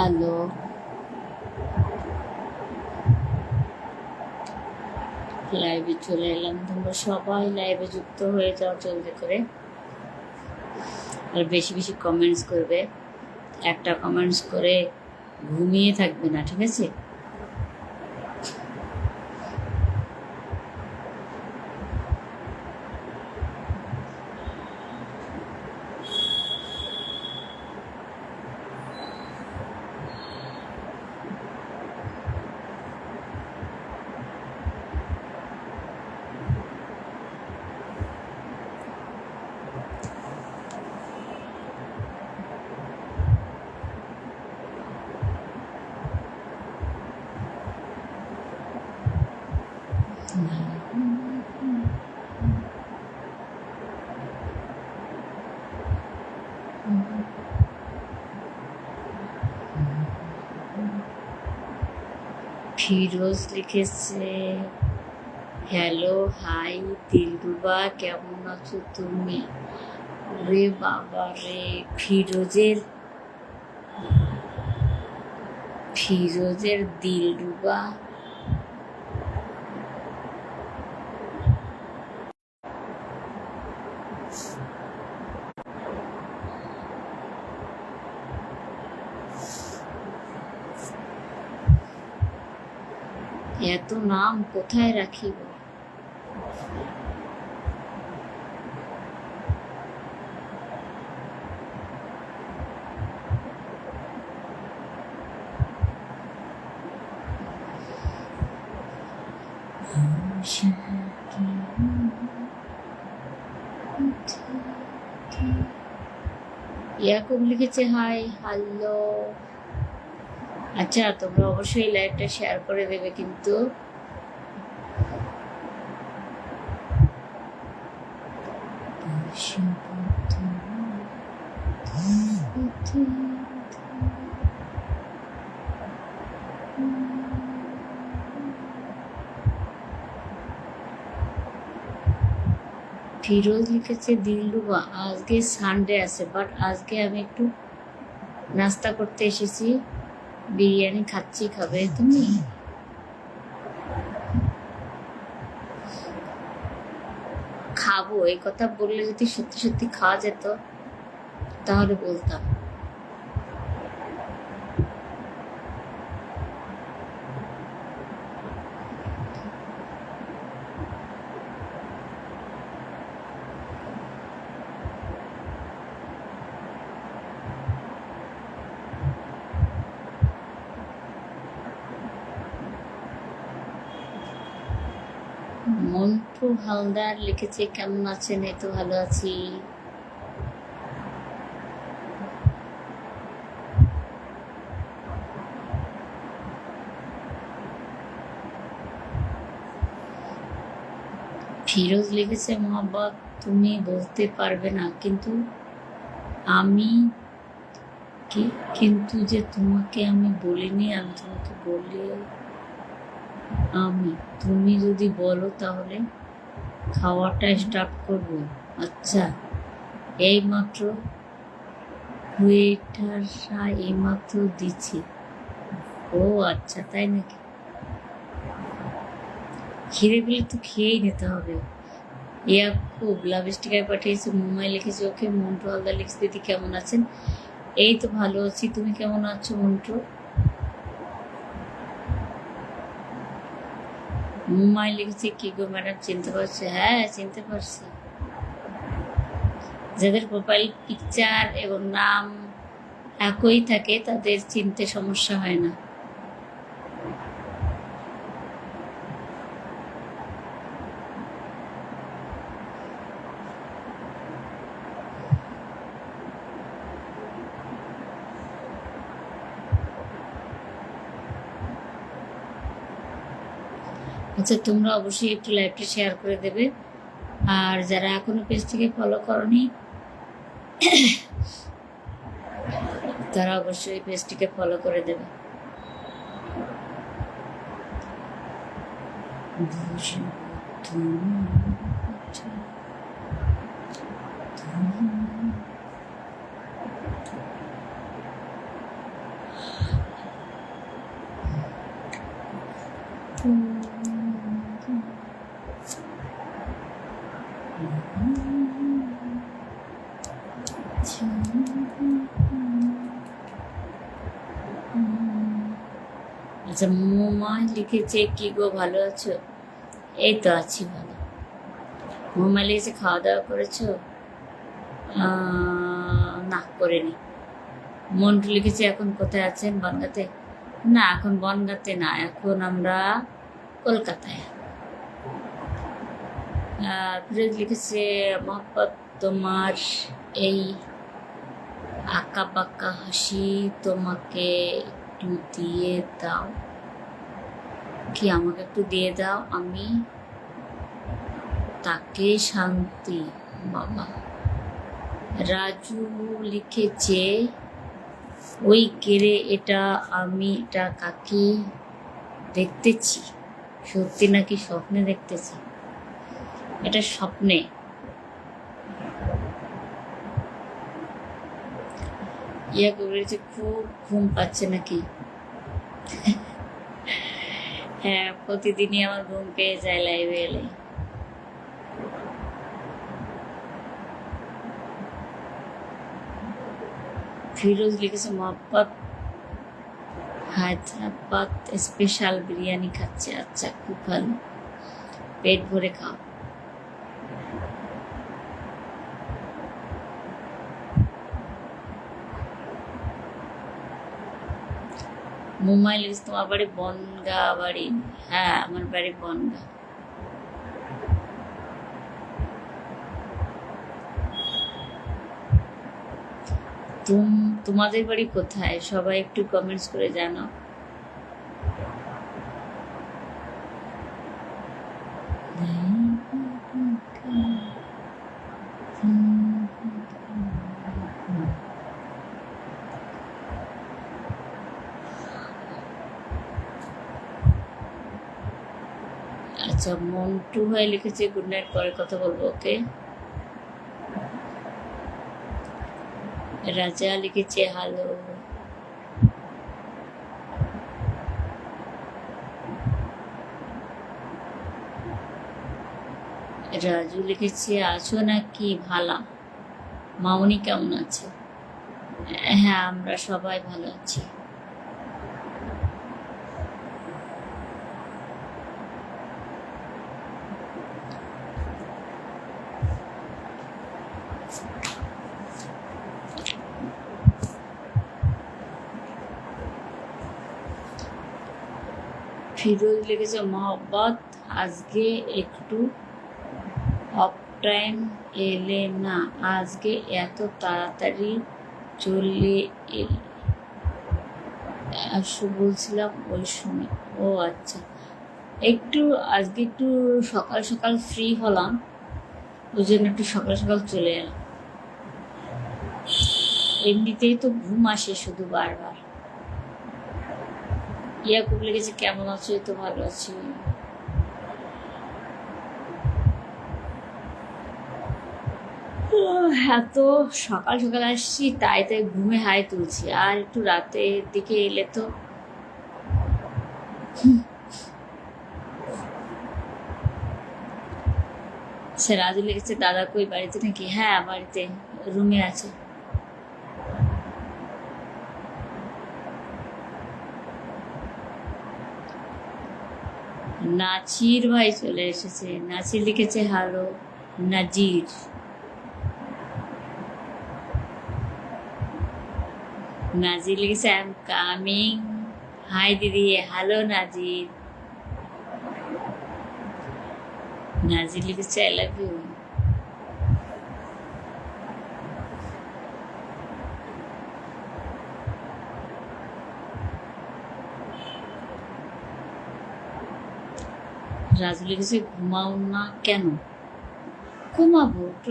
Hello. লাইভে চলে এলাম। তোমরা সবাই লাইভে যুক্ত হয়ে যাও, জলদি করে। আর বেশি বেশি কমেন্টস করবে। একটা কমেন্টস করে ঘুমিয়ে থাকবে না, ঠিক আছে? ফিরোজ লিখেছে হ্যালো হাই দিলরুবা কেমন আছো তুমি? রে বাবা রে ফিরোজের ফিরোজের দিলরুবা এত নাম কোথায় রাখিব? ইয়াকুব লিখেছে হাই হ্যালো। আচ্ছা তোমরা অবশ্যই লাইভটা শেয়ার করে দেবে কিন্তু। ফিরোজ লিখেছে দিলরুবা আজকে সানডে আছে বাট আজকে আমি একটু নাস্তা করতে এসেছি। বিরিয়ানি খাচ্ছি, খাবে তুমি? খাব, এই কথা বললে যদি সত্যি সত্যি খাওয়া যেত, তাহলে বলতাম। মন্টু হালদার লিখেছে, কেমন আছেন? এই তো ভালো আছি। ফিরোজ লিখেছে মোহাম্মদ তুমি বলতে পারবে না, কিন্তু আমি কি? কিন্তু যে তোমাকে আমি বলিনি, আমি তোমাকে বলি আমি। তুমি যদি বলো তাহলে খাওয়াটা স্টার্ট করব। আচ্ছা এইমাত্র ওয়েটাররা এইমাত্র দিচ্ছে। ও আচ্ছা তাই নাকি? খিদে পেলে তো খেয়েই নিতে হবে। ইয়া খুব স্টিকার পাঠিয়েছে মুম্বাই লিখেছে, ওকে মন্টু হালদার লিখেছে, দিদি কেমন আছেন? এই তো ভালো আছি, তুমি কেমন আছো মন্টু? মুম্বাই লিখেছি, কি গো ম্যাডাম, চিনতে পারছি? হ্যাঁ চিনতে পারছি। যাদের প্রোফাইল পিকচার এবং নাম একই থাকে, তাদের চিনতে সমস্যা হয় না। আচ্ছা তোমরা অবশ্যই একটু লাইভটা শেয়ার করে দেবে। আর যারা এখনও পেজটিকে ফলো করনি, তারা অবশ্যই পেজটিকে ফলো করে দেবে। আচ্ছা মোমা লিখেছে, কি গো, ভালো আছো? এই তো আছি ভালো। মোমা লিখেছে খাওয়া দাওয়া করেছ না, করেনি। মন্টু লিখেছে, এখন কোথায় আছেন বনগাতে? না, এখন বনগাতে না, এখন আমরা কলকাতায়। লিখেছে, মহব্বত তোমার এই আঁকা বাঁকা হাসি তোমাকে একটু দিয়ে দাও। কি, আমাকে একটু দিয়ে দাও? আমি তাকে শান্তি, বাবা। রাজু লিখেছে, ওই কেড়ে এটা আমি, এটা কাকে দেখতেছি। সত্যি নাকি স্বপ্নে দেখতেছি? এটা স্বপ্নে। ইয়া করেছে খুব ঘুম পাচ্ছে নাকি? হ্যাঁ প্রতিদিনই আমার ঘুম পেয়ে যায় লাইভে এলে। ফিরোজ লিখেছে মোহাম্মদ হায়দ্রাবাদ স্পেশাল বিরিয়ানি খাচ্ছে আচ্ছা খুব ভালো। পেট ভরে খাও মুম্বাই লিখেছে তোমার বাড়ি বনগা বাড়ি হ্যাঁ আমার বাড়ি বনগা। তুম, তোমাদের বাড়ি কোথায়? সবাই একটু কমেন্টস করে জানাও। আচ্ছা মন্টু ভাই লিখেছে গুড নাইট পরে কথা বলব ওকে রাজা লিখেছে হ্যালো রাজু লিখেছে, আছো নাকি ভালা? মামনি কেমন আছে? হ্যাঁ আমরা সবাই ভালো আছি। ফিরোজ লিখেছে, মহব্বত আজকে একটু অফ টাইম এলে না, আজকে এত তাড়াতাড়ি চলে এলে। বলছিলাম, ওই সময়। ও আচ্ছা। একটু, আজকে একটু সকাল সকাল ফ্রি হলাম, ওই জন্য একটু সকাল সকাল চলে এলাম। এমনিতেই তো ঘুম আসে শুধু বারবার। ইয়াকুব লিখেছে কেমন আছো? তো ভালো আছি। এত সকাল সকাল আসছি, তাই তাই ঘুমে হাই তুলছি। আর একটু রাতের দিকে এলে তো সে রাজু লিখেছে, দাদা কই বাড়িতে নাকি? হ্যাঁ বাড়িতে, রুমে আছে। নাচির ভাই চলে এসেছে। নাচির লিখেছে হালো নাজির। নাজির লিখেছে, আই এম কামিং। হাই দিদি, হ্যালো, নাজির। নাজির লিখেছে, আই লাভ ইউ। রাজু ঘুমাও না কেন? ঘুমাবো একটু